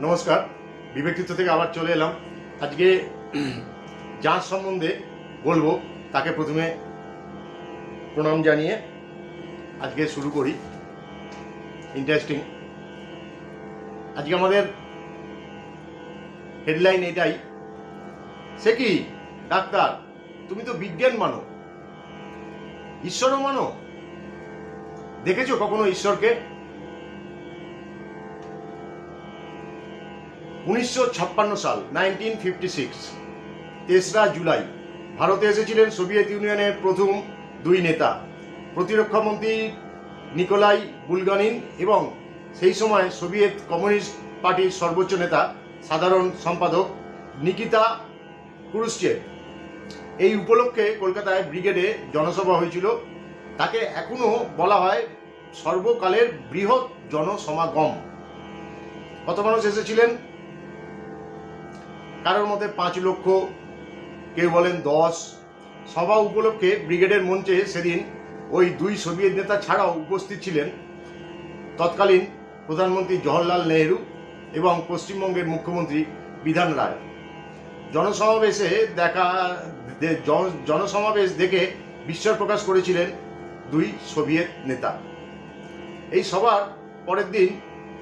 নমস্কার। বিবেকচিত্র থেকে আবার চলে এলাম। আজকে যার সম্বন্ধে বলব, তাকে প্রথমে প্রণাম জানিয়ে আজকে শুরু করি। ইন্টারেস্টিং আজকে আমাদের হেডলাইন এটাই, সে কি? ডাক্তার, তুমি তো বিজ্ঞান মানো। ঈশ্বরও মানো। দেখেছ কখনো ঈশ্বরকে? উনিশশো ছাপ্পান্ন সাল নাইনটিন ফিফটি সিক্স তেসরা জুলাই, ভারতে এসেছিলেন সোভিয়েত ইউনিয়নের প্রথম দুই নেতা প্রতিরক্ষামন্ত্রী নিকোলাই বুলগানিন এবং সেই সময় সোভিয়েত কমিউনিস্ট পার্টির সর্বোচ্চ নেতা, সাধারণ সম্পাদক নিকিতা কুরুশ্চেভ। এই উপলক্ষে কলকাতায় ব্রিগেডে জনসভা হয়েছিল। তাকে এখনও বলা হয় সর্বকালের বৃহৎ জনসমাগম। কত মানুষ এসেছিলেন? কারোর মতে পাঁচ লক্ষ, কেউ বলেন দশ। সভা উপলক্ষে ব্রিগেডের মঞ্চে সেদিন ওই দুই সোভিয়েত নেতা ছাড়াও উপস্থিত ছিলেন তৎকালীন প্রধানমন্ত্রী জওহরলাল নেহেরু এবং পশ্চিমবঙ্গের মুখ্যমন্ত্রী বিধান রায়। জনসমাবেশে দেখা জনসমাবেশ দেখে বিস্ময় প্রকাশ করেছিলেন দুই সোভিয়েত নেতা। এই সভার পরের দিন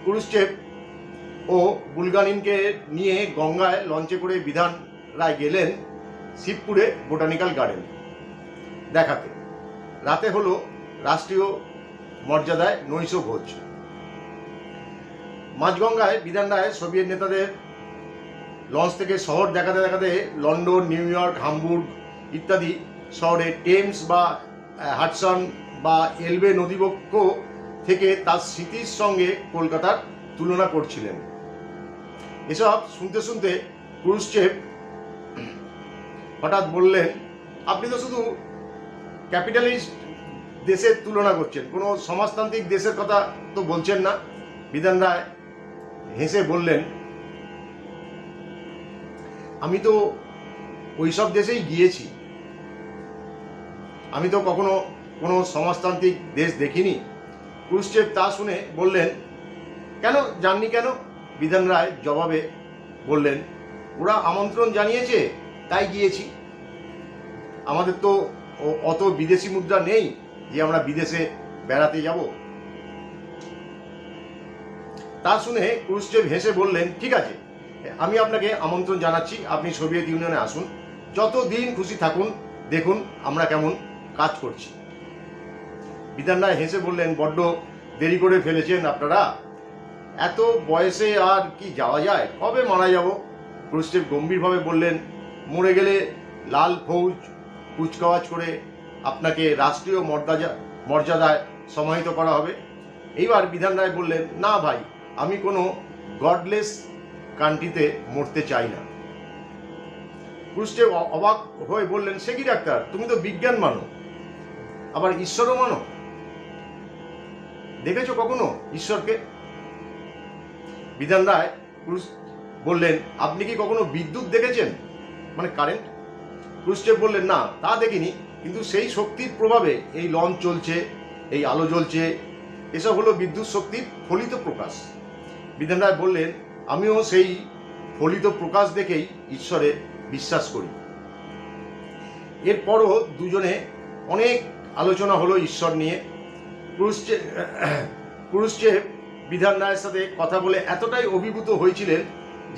কুরুশ্চেভ ও বুলগানিনকে নিয়ে গঙ্গায় লঞ্চে করে বিধান রায় গেলেন শিবপুরে বোটানিক্যাল গার্ডেন দেখাতে। রাতে হলো রাষ্ট্রীয় মর্যাদায় নৈশ ভোজ মাঝগঙ্গায় বিধান রায় সোভিয়েত নেতাদের লঞ্চ থেকে শহর দেখাতে দেখাতে লন্ডন নিউ ইয়র্ক হামবুর্গ ইত্যাদি শহরে টেমস বা আহ, হাডসন বা এলবে নদীবক্ষ থেকে তার স্মৃতির সঙ্গে কলকাতার তুলনা করছিলেন। এসব শুনতে শুনতে ক্রুশচেভ হঠাৎ বললেন, আপনি তো শুধু ক্যাপিটালিস্ট দেশের তুলনা করছেন, কোনো সমাজতান্ত্রিক দেশের কথা তো বলছেন না। বিধান রায় হেসে বললেন, আমি তো ওইসব দেশেই গিয়েছি। আমি তো কখনো কোনো সমাজতান্ত্রিক দেশ দেখিনি। ক্রুশচেভ তা শুনে বললেন, কেন? জাননি কেন? বিধান রায় জবাবে বললেন, ওরা আমন্ত্রণ জানিয়েছে, তাই গিয়েছি। আমাদের তো অত বিদেশি মুদ্রা নেই যে আমরা বিদেশে বেড়াতে যাব। তা শুনে ক্রুশচেভ হেসে বললেন, ঠিক আছে, আমি আপনাকে আমন্ত্রণ জানাচ্ছি, আপনি সোভিয়েত ইউনিয়নে আসুন। যত দিন খুশি থাকুন, দেখুন আমরা কেমন কাজ করছি। বিধান রায় হেসে বললেন, বড্ড দেরি করে ফেলেছেন আপনারা। এত বয়সে আর কি যাওয়া যায়? কবে মারা যাব? ক্রুস্টেভ গম্ভীরভাবে বললেন, মরে গেলে লাল ফৌজ কুচকাওয়াজ করে আপনাকে রাষ্ট্রীয় মর্যাদা মর্যাদায় সমাহিত করা হবে। এইবার বিধান রায় বললেন, না ভাই, আমি কোনো গডলেস কান্ট্রিতে মরতে চাই না। ক্রুস্টেভ অবাক হয়ে বললেন, সে কি ডাক্তার? তুমি তো বিজ্ঞান মানো। আবার ঈশ্বরও মানো? দেখেছ কখনো ঈশ্বরকে? বিধান রায় ক্রুশ বললেন, আপনি কি কখনো বিদ্যুৎ দেখেছেন? মানে কারেন্ট ক্রুশচেভ বললেন, না, তা দেখিনি, কিন্তু সেই শক্তির প্রভাবে এই লঞ্চ চলছে, এই আলো জ্বলছে, এসব হলো বিদ্যুৎ শক্তির ফলিত প্রকাশ। বিধান রায় বললেন, আমিও সেই ফলিত প্রকাশ দেখেই ঈশ্বরে বিশ্বাস করি। এরপরও দুজনে অনেক আলোচনা হলো ঈশ্বর নিয়ে। ক্রুশচে ক্রুশচেভ বিধান রায়ের সাথে কথা বলে এতটাই অভিভূত হয়েছিলেন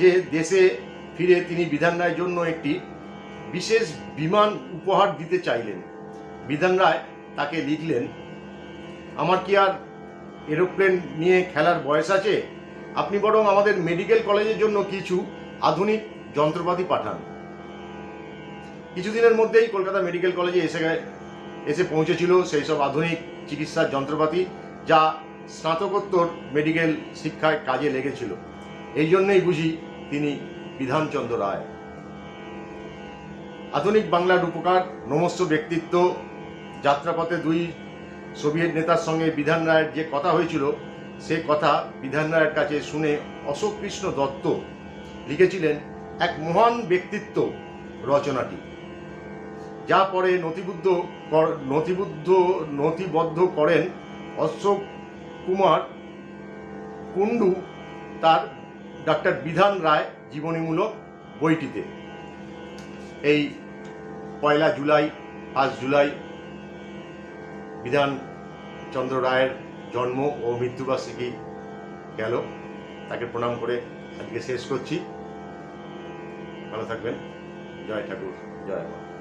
যে দেশে ফিরে তিনি বিধান রায়ের জন্য একটি বিশেষ বিমান উপহার দিতে চাইলেন। বিধান রায় তাকে লিখলেন, আমার কি আর এরোপ্লেন নিয়ে খেলার বয়স আছে? আপনি বরং আমাদের মেডিকেল কলেজের জন্য কিছু আধুনিক যন্ত্রপাতি পাঠান। কিছুদিনের মধ্যেই কলকাতা মেডিকেল কলেজে এসে এসে পৌঁছেছিল সেই সব আধুনিক চিকিৎসার যন্ত্রপাতি, যা স্নাতকোত্তর মেডিকেল শিক্ষায় কাজে লেগেছিল। এই জন্যই বুঝি তিনি বিধানচন্দ্র রায়। আধুনিক বাংলার রূপকার নমস্য ব্যক্তিত্ব, যাত্রাপথে দুই সোভিয়েত নেতার সঙ্গে বিধান রায়ের যে কথা হয়েছিল, সে কথা বিধান রায়ের কাছে শুনে অশোক কৃষ্ণ দত্ত লিখেছিলেন এক মহান ব্যক্তিত্ব রচনাটি। যা পরে নথিবুদ্ধ নথিবদ্ধ নথিবদ্ধ করেন অশোক কুমার কুণ্ডু তার ডাক্তার বিধান রায় জীবনীমূলক বইটিতে। এই পয়লা জুলাই ফার্স্ট জুলাই বিধান চন্দ্র রায়ের জন্ম ও মৃত্যুবার্ষিকী গেল। তাকে প্রণাম করে আজকে শেষ করছি। ভালো থাকবেন। জয় ঠাকুর, জয় মা।